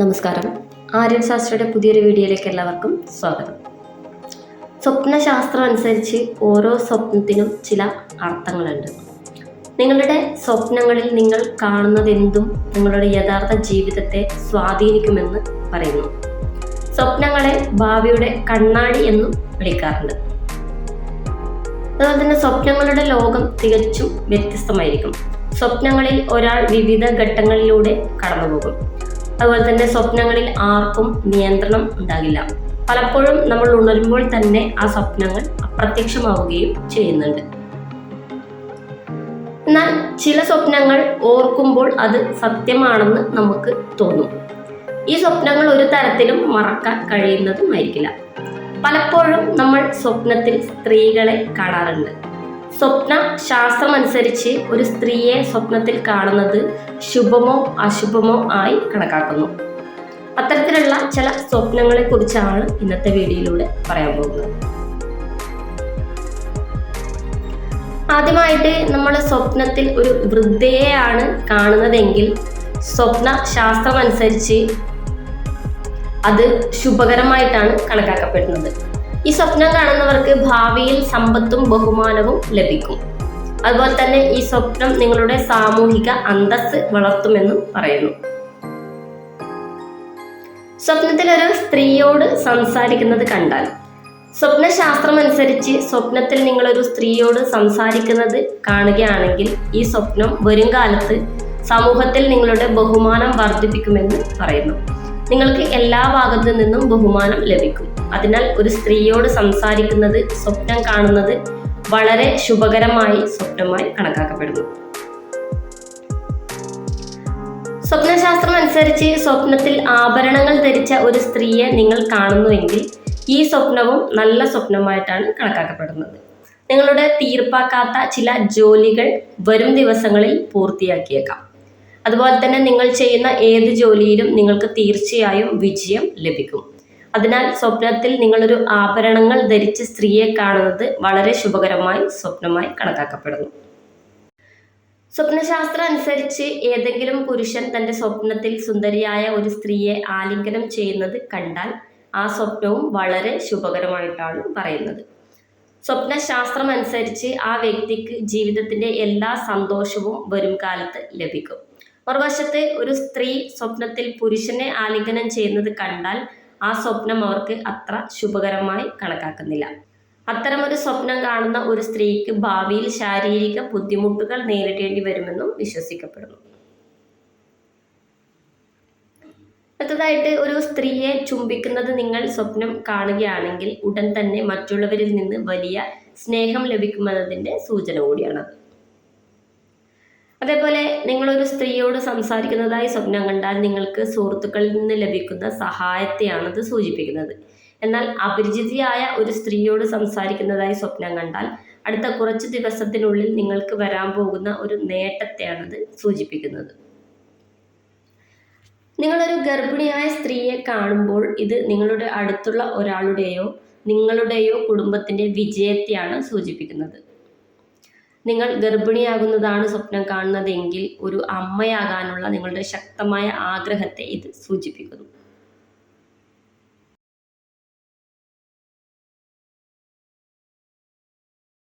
നമസ്കാരം. ആര്യൻ ശാസ്ത്രയുടെ പുതിയൊരു വീഡിയോയിലേക്ക് എല്ലാവർക്കും സ്വാഗതം. സ്വപ്നശാസ്ത്രം അനുസരിച്ച് ഓരോ സ്വപ്നത്തിനും ചില അർത്ഥങ്ങളുണ്ട്. നിങ്ങളുടെ സ്വപ്നങ്ങളിൽ നിങ്ങൾ കാണുന്നതെന്തും നിങ്ങളുടെ യഥാർത്ഥ ജീവിതത്തെ സ്വാധീനിക്കുമെന്ന് പറയുന്നു. സ്വപ്നങ്ങളെ ഭാവിയുടെ കണ്ണാടി എന്നും വിളിക്കാറുണ്ട്. അതുപോലെ തന്നെ സ്വപ്നങ്ങളുടെ ലോകം തികച്ചും വ്യത്യസ്തമായിരിക്കും. സ്വപ്നങ്ങളിൽ ഒരാൾ വിവിധ ഘട്ടങ്ങളിലൂടെ കടന്നുപോകും. അതുപോലെ തന്നെ സ്വപ്നങ്ങളിൽ ആർക്കും നിയന്ത്രണം ഉണ്ടാകില്ല. പലപ്പോഴും നമ്മൾ ഉണരുമ്പോൾ തന്നെ ആ സ്വപ്നങ്ങൾ അപ്രത്യക്ഷമാവുകയും ചെയ്യുന്നുണ്ട്. എന്നാൽ ചില സ്വപ്നങ്ങൾ ഓർക്കുമ്പോൾ അത് സത്യമാണെന്ന് നമുക്ക് തോന്നും. ഈ സ്വപ്നങ്ങൾ ഒരു തരത്തിലും മറക്കാൻ കഴിയുന്നതുമായിരിക്കില്ല. പലപ്പോഴും നമ്മൾ സ്വപ്നത്തിൽ സ്ത്രീകളെ കാണാറുണ്ട്. സ്വപ്ന ശാസ്ത്രം അനുസരിച്ച് ഒരു സ്ത്രീയെ സ്വപ്നത്തിൽ കാണുന്നത് ശുഭമോ അശുഭമോ ആയി കണക്കാക്കുന്നു. അത്തരത്തിലുള്ള ചില സ്വപ്നങ്ങളെ കുറിച്ചാണ് ഇന്നത്തെ വീഡിയോയിലൂടെ പറയാൻ പോകുന്നത്. ആദ്യമായിട്ട് നമ്മൾ സ്വപ്നത്തിൽ ഒരു വൃദ്ധയെയാണ് കാണുന്നതെങ്കിൽ സ്വപ്ന ശാസ്ത്രമനുസരിച്ച് അത് ശുഭകരമായിട്ടാണ് കണക്കാക്കപ്പെടുന്നത്. ഈ സ്വപ്നം കാണുന്നവർക്ക് ഭാവിയിൽ സമ്പത്തും ബഹുമാനവും ലഭിക്കും. അതുപോലെ തന്നെ ഈ സ്വപ്നം നിങ്ങളുടെ സാമൂഹിക അന്തസ് വളർത്തുമെന്നും പറയുന്നു. സ്വപ്നത്തിൽ ഒരു സ്ത്രീയോട് സംസാരിക്കുന്നത് കണ്ടാൽ സ്വപ്നശാസ്ത്രം അനുസരിച്ച് സ്വപ്നത്തിൽ നിങ്ങളൊരു സ്ത്രീയോട് സംസാരിക്കുന്നത് കാണുകയാണെങ്കിൽ ഈ സ്വപ്നം വരും കാലത്ത് സമൂഹത്തിൽ നിങ്ങളുടെ ബഹുമാനം വർദ്ധിപ്പിക്കുമെന്ന് പറയുന്നു. നിങ്ങൾക്ക് എല്ലാ ഭാഗത്തു നിന്നും ബഹുമാനം ലഭിക്കും. അതിനാൽ ഒരു സ്ത്രീയോട് സംസാരിക്കുന്നത് സ്വപ്നം കാണുന്നത് വളരെ ശുഭകരമായി സ്വപ്നമായി കണക്കാക്കപ്പെടുന്നു. സ്വപ്നശാസ്ത്രം അനുസരിച്ച് സ്വപ്നത്തിൽ ആഭരണങ്ങൾ ധരിച്ച ഒരു സ്ത്രീയെ നിങ്ങൾ കാണുന്നുവെങ്കിൽ ഈ സ്വപ്നവും നല്ല സ്വപ്നമായിട്ടാണ് കണക്കാക്കപ്പെടുന്നത്. നിങ്ങളുടെ തീർപ്പാക്കാത്ത ചില ജോലികൾ വരും ദിവസങ്ങളിൽ പൂർത്തിയാക്കിയേക്കാം. അതുപോലെ തന്നെ നിങ്ങൾ ചെയ്യുന്ന ഏത് ജോലിയിലും നിങ്ങൾക്ക് തീർച്ചയായും വിജയം ലഭിക്കും. അതിനാൽ സ്വപ്നത്തിൽ നിങ്ങളൊരു ആഭരണങ്ങൾ ധരിച്ച സ്ത്രീയെ കാണുന്നത് വളരെ ശുഭകരമായി സ്വപ്നമായി കണക്കാക്കപ്പെടുന്നു. സ്വപ്നശാസ്ത്രം അനുസരിച്ച് ഏതെങ്കിലും പുരുഷൻ തന്റെ സ്വപ്നത്തിൽ സുന്ദരിയായ ഒരു സ്ത്രീയെ ആലിംഗനം ചെയ്യുന്നത് കണ്ടാൽ ആ സ്വപ്നവും വളരെ ശുഭകരമായിട്ടാണ് പറയുന്നത്. സ്വപ്നശാസ്ത്രം അനുസരിച്ച് ആ വ്യക്തിക്ക് ജീവിതത്തിന്റെ എല്ലാ സന്തോഷവും വരും കാലത്ത് ലഭിക്കും. മറുവശത്ത് ഒരു സ്ത്രീ സ്വപ്നത്തിൽ പുരുഷനെ ആലിംഗനം ചെയ്യുന്നത് കണ്ടാൽ ആ സ്വപ്നം അവർക്ക് അത്ര ശുഭകരമായി കണക്കാക്കുന്നില്ല. അത്തരമൊരു സ്വപ്നം കാണുന്ന ഒരു സ്ത്രീക്ക് ഭാവിയിൽ ശാരീരിക ബുദ്ധിമുട്ടുകൾ നേരിടേണ്ടി വരുമെന്നും വിശ്വസിക്കപ്പെടുന്നു. അടുത്തതായിട്ട് ഒരു സ്ത്രീയെ ചുംബിക്കുന്നത് നിങ്ങൾ സ്വപ്നം കാണുകയാണെങ്കിൽ ഉടൻ തന്നെ മറ്റുള്ളവരിൽ നിന്ന് വലിയ സ്നേഹം ലഭിക്കുമെന്നതിന്റെ സൂചന കൂടിയാണത്. അതേപോലെ നിങ്ങളൊരു സ്ത്രീയോട് സംസാരിക്കുന്നതായി സ്വപ്നം കണ്ടാൽ നിങ്ങൾക്ക് സുഹൃത്തുക്കളിൽ നിന്ന് ലഭിക്കുന്ന സഹായത്തെയാണത് സൂചിപ്പിക്കുന്നത്. എന്നാൽ അപരിചിതയായ ഒരു സ്ത്രീയോട് സംസാരിക്കുന്നതായി സ്വപ്നം കണ്ടാൽ അടുത്ത കുറച്ച് ദിവസത്തിനുള്ളിൽ നിങ്ങൾക്ക് വരാൻ പോകുന്ന ഒരു നേട്ടത്തെയാണത് സൂചിപ്പിക്കുന്നത്. നിങ്ങളൊരു ഗർഭിണിയായ സ്ത്രീയെ കാണുമ്പോൾ ഇത് നിങ്ങളുടെ അടുത്തുള്ള ഒരാളുടെയോ നിങ്ങളുടെയോ കുടുംബത്തിന്റെ വിജയത്തെയാണ് സൂചിപ്പിക്കുന്നത്. നിങ്ങൾ ഗർഭിണിയാകുന്നതാണ് സ്വപ്നം കാണുന്നതെങ്കിൽ ഒരു അമ്മയാകാനുള്ള നിങ്ങളുടെ ശക്തമായ ആഗ്രഹത്തെ ഇത് സൂചിപ്പിക്കുന്നു.